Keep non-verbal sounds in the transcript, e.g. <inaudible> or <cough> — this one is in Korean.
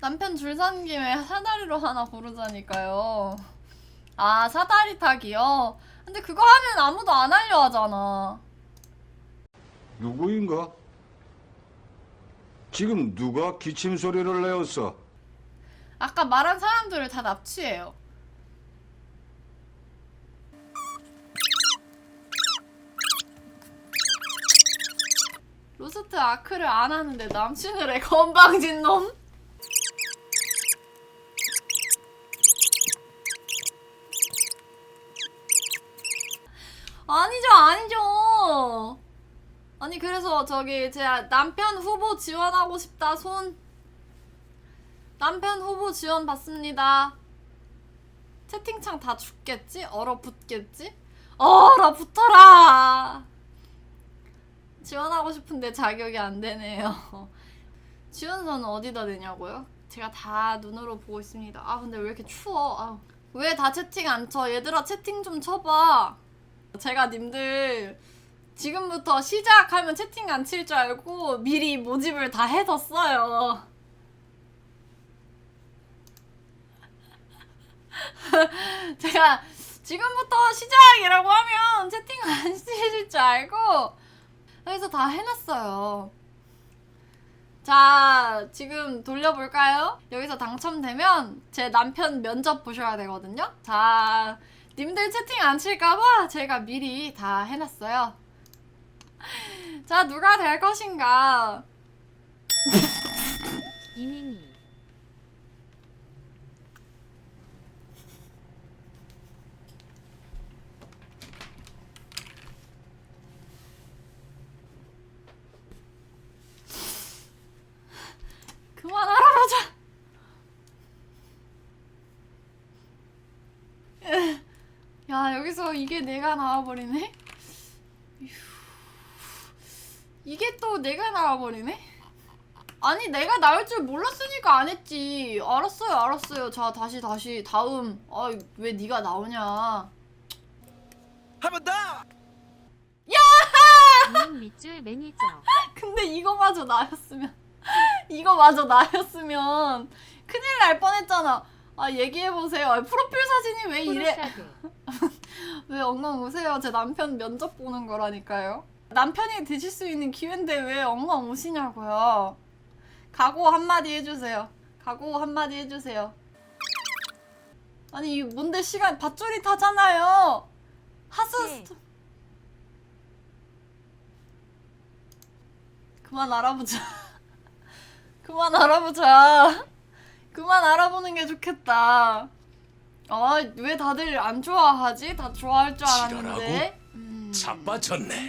남편 줄 산 김에 사다리로 하나 고르자니까요. 아 사다리 타기요? 근데 그거 하면 아무도 안 하려 하잖아. 누구인가? 지금 누가 기침 소리를 내었어? 아까 말한 사람들을 다 납치해요. 로스트 아크를 안 하는데 남친을 해 건방진 놈. 아니죠, 아니죠. 아니 그래서 저기 제 남편 후보 지원하고 싶다 손. 남편 후보 지원 받습니다. 채팅창 다 죽겠지? 얼어붙겠지? 얼어붙어라! 지원하고 싶은데 자격이 안 되네요. <laughs> 지원서는 어디다 내냐고요? 제가 다 눈으로 보고 있습니다. 아, 근데 왜 이렇게 추워? 왜다 채팅 안 쳐? 얘들아, 채팅 좀 쳐봐. 제가 님들 지금부터 시작하면 채팅 안 칠 줄 알고 미리 모집을 다 해뒀어요. <laughs> 제가 지금부터 시작이라고 하면 채팅 안 치실 줄 알고 그래서 다 해놨어요. 자, 지금 돌려볼까요? 여기서 당첨되면 제 남편 면접 보셔야 되거든요. 자, 님들 채팅 안 칠까봐 제가 미리 다 해놨어요. <laughs> 자, 누가 될 것인가? 이민희 그만 알아보자. 야 여기서 이게 내가 나와버리네. 휴. 이게 또 내가 나와버리네. 아니 내가 나올 줄 몰랐으니까 안 했지. 알았어요, 알았어요. 자 다시 다시 다음. 아왜 네가 나오냐? 한 번 더! 이민 밑줄 매니저 <laughs> 근데 이거마저 나였으면 <laughs> 이거마저 나였으면 큰일 날 뻔했잖아. 아 얘기해 보세요. 프로필 사진이 왜 이래? <laughs> 왜 엉엉 우세요? 제 남편 면접 보는 거라니까요. 남편이 되실 수 있는 기회인데 왜 엉엉 우시냐고요. 각오 한마디 해주세요. 각오 한마디 해주세요. 아니 이 뭔데 시간 밧줄이 타잖아요. 하수 네. 그만 알아보자. <laughs> 그만 알아보자. 그만 알아보는 게 좋겠다. 아, 왜 다들 안 좋아하지? 다 좋아할 줄 알았는데. 음. 자빠졌네.